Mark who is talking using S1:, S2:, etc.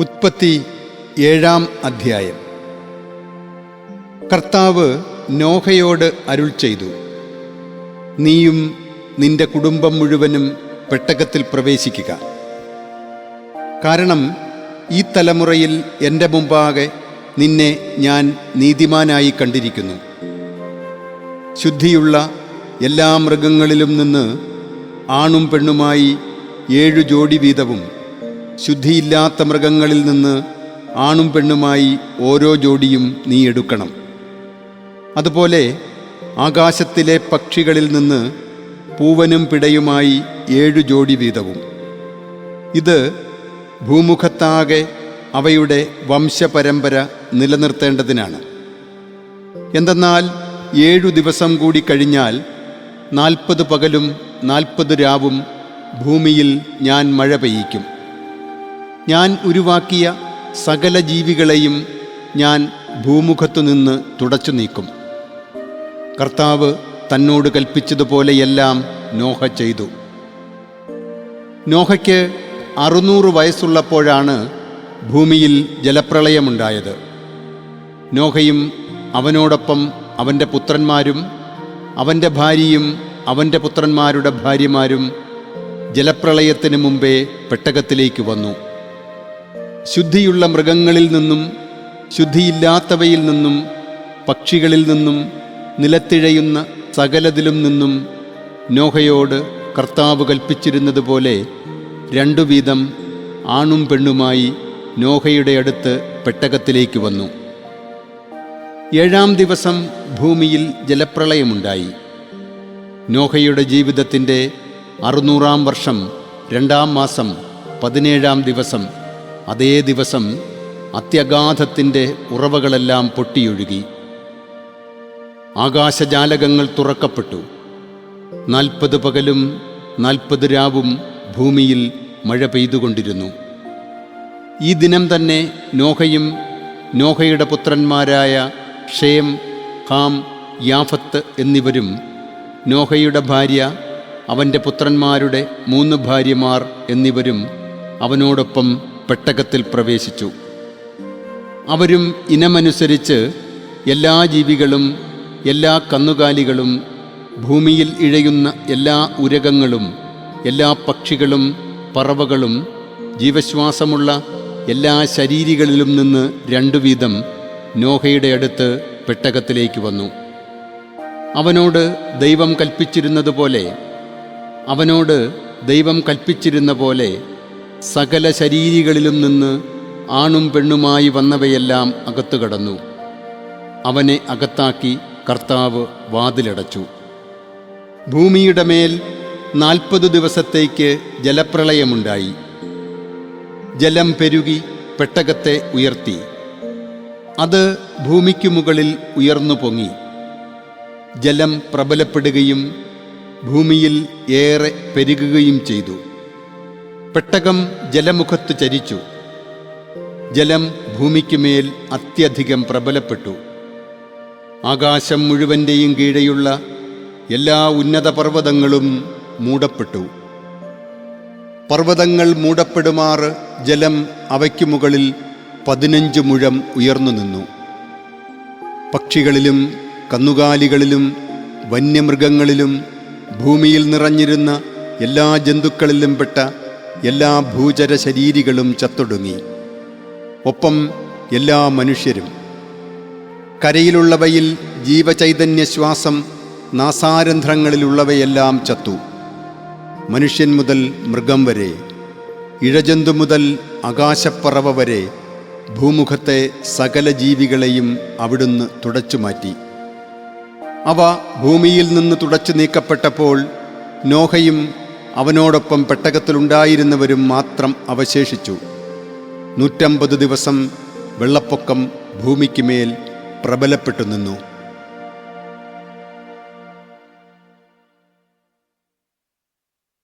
S1: ഉത്പത്തി ഏഴാം അധ്യായം. കർത്താവ് നോഹയോട് അരുൾ ചെയ്തു നീയും നിന്റെ കുടുംബം മുഴുവനും പെട്ടകത്തിൽ പ്രവേശിക്കുക. കാരണം ഈ തലമുറയിൽ എന്റെ മുമ്പാകെ നിന്നെ ഞാൻ നീതിമാനായി കണ്ടിരിക്കുന്നു. ശുദ്ധിയുള്ള എല്ലാ മൃഗങ്ങളിലും നിന്ന് ആണും പെണ്ണുമായി ഏഴു ജോഡി വീതവും ശുദ്ധിയില്ലാത്ത മൃഗങ്ങളിൽ നിന്ന് ആണും പെണ്ണുമായി ഓരോ ജോഡിയും നീ എടുക്കണം. അതുപോലെ ആകാശത്തിലെ പക്ഷികളിൽ നിന്ന് പൂവനും പിടയുമായി ഏഴു ജോഡി വീതവും. ഇത് ഭൂമുഖത്താകെ അവയുടെ വംശപരമ്പര നിലനിർത്തേണ്ടതിനാണ്. എന്തെന്നാൽ ഏഴു ദിവസം കൂടി കഴിഞ്ഞാൽ നാൽപ്പത് പകലും നാൽപ്പത് രാവും ഭൂമിയിൽ ഞാൻ മഴ പെയ്യിക്കും. ഞാൻ ഉരുവാക്കിയ സകല ജീവികളെയും ഞാൻ ഭൂമുഖത്തു നിന്ന് തുടച്ചു നീക്കും. കർത്താവ് തന്നോട് കൽപ്പിച്ചതുപോലെയെല്ലാം നോഹ ചെയ്തു. നോഹയ്ക്ക് അറുന്നൂറ് വയസ്സുള്ളപ്പോഴാണ് ഭൂമിയിൽ ജലപ്രളയമുണ്ടായത്. നോഹയും അവനോടൊപ്പം അവന്റെ പുത്രന്മാരും അവന്റെ ഭാര്യയും അവന്റെ പുത്രന്മാരുടെ ഭാര്യമാരും ജലപ്രളയത്തിന് മുമ്പേ പെട്ടകത്തിലേക്ക് വന്നു. ശുദ്ധിയുള്ള മൃഗങ്ങളിൽ നിന്നും ശുദ്ധിയില്ലാത്തവയിൽ നിന്നും പക്ഷികളിൽ നിന്നും നിലത്തിഴയുന്ന സകലതിലും നിന്നും നോഹയോട് കർത്താവ് കൽപ്പിച്ചിരുന്നതുപോലെ രണ്ടു വീതം ആണും പെണ്ണുമായി നോഹയുടെ അടുത്ത് പെട്ടകത്തിലേക്ക് വന്നു. ഏഴാം ദിവസം ഭൂമിയിൽ ജലപ്രളയമുണ്ടായി. നോഹയുടെ ജീവിതത്തിന്റെ അറുന്നൂറാം വർഷം രണ്ടാം മാസം പതിനേഴാം ദിവസം അതേ ദിവസം അത്യഗാധത്തിന്റെ ഉറവകളെല്ലാം പൊട്ടിയൊഴുകി. ആകാശജാലകങ്ങൾ തുറക്കപ്പെട്ടു. നാൽപ്പത് പകലും നാൽപ്പത് രാവും ഭൂമിയിൽ മഴ പെയ്തുകൊണ്ടിരുന്നു. ഈ ദിനം തന്നെ നോഹയും നോഹയുടെ പുത്രന്മാരായ ഷേം ഹാം യാഫത്ത് എന്നിവരും നോഹയുടെ ഭാര്യ അവന്റെ പുത്രന്മാരുടെ മൂന്ന് ഭാര്യമാർ എന്നിവരും അവനോടൊപ്പം പെട്ടകത്തിൽ പ്രവേശിച്ചു. അവരും ഇനമനുസരിച്ച് എല്ലാ ജീവികളും എല്ലാ കന്നുകാലികളും ഭൂമിയിൽ ഇഴയുന്ന എല്ലാ ഉരകങ്ങളും എല്ലാ പക്ഷികളും പറവകളും ജീവശ്വാസമുള്ള എല്ലാ ശരീരികളിലും നിന്ന് രണ്ടു വീതം നോഹയുടെ അടുത്ത് പെട്ടകത്തിലേക്ക് വന്നു. അവനോട് ദൈവം കൽപ്പിച്ചിരുന്നതുപോലെ അവനോട് ദൈവം കൽപ്പിച്ചിരുന്ന പോലെ സകല ശരീരികളിലും നിന്ന് ആണും പെണ്ണുമായി വന്നവയെല്ലാം അകത്തു കടന്നു. അവനെ അകത്താക്കി കർത്താവ് വാതിലടച്ചു. ഭൂമിയുടെ മേൽ നാൽപ്പത് ദിവസത്തേക്ക് ജലപ്രളയമുണ്ടായി. ജലം പെരുകി പെട്ടകത്തെ ഉയർത്തി. അത് ഭൂമിക്കു മുകളിൽ ഉയർന്നു പൊങ്ങി. ജലം പ്രബലപ്പെടുകയും ഭൂമിയിൽ ഏറെ പെരുകുകയും ചെയ്തു. പെട്ടകം ജലമുഖത്ത് ചരിച്ചു. ജലം ഭൂമിക്കുമേൽ അത്യധികം പ്രബലപ്പെട്ടു. ആകാശം മുഴുവന്റെയും കീഴെയുള്ള എല്ലാ ഉന്നത പർവതങ്ങളും മൂടപ്പെട്ടു. പർവതങ്ങൾ മൂടപ്പെടുമാർ ജലം അവയ്ക്കു മുകളിൽ പതിനഞ്ച് മുഴം ഉയർന്നു നിന്നു. പക്ഷികളിലും കന്നുകാലികളിലും വന്യമൃഗങ്ങളിലും ഭൂമിയിൽ നിറഞ്ഞിരുന്ന എല്ലാ ജന്തുക്കളിലും പെട്ട എല്ലാ ഭൂചര ശരീരികളും ചത്തൊടുങ്ങി. ഒപ്പം എല്ലാ മനുഷ്യരും. കരയിലുള്ളവയിൽ ജീവചൈതന്യ ശ്വാസം നാസാരന്ധ്രങ്ങളിലുള്ളവയെല്ലാം ചത്തു. മനുഷ്യൻ മുതൽ മൃഗം വരെ ഇഴജന്തു മുതൽ ആകാശപ്പറവ വരെ ഭൂമുഖത്തെ സകല ജീവികളെയും അവിടുന്ന് തുടച്ചു മാറ്റി. അവ ഭൂമിയിൽ നിന്ന് തുടച്ചു നീക്കപ്പെട്ടപ്പോൾ നോഹയും അവനോടൊപ്പം പെട്ടകത്തിലുണ്ടായിരുന്നവരും മാത്രം അവശേഷിച്ചു. നൂറ്റമ്പത് ദിവസം വെള്ളപ്പൊക്കം ഭൂമിക്ക് മേൽ പ്രബലപ്പെട്ടു നിന്നു.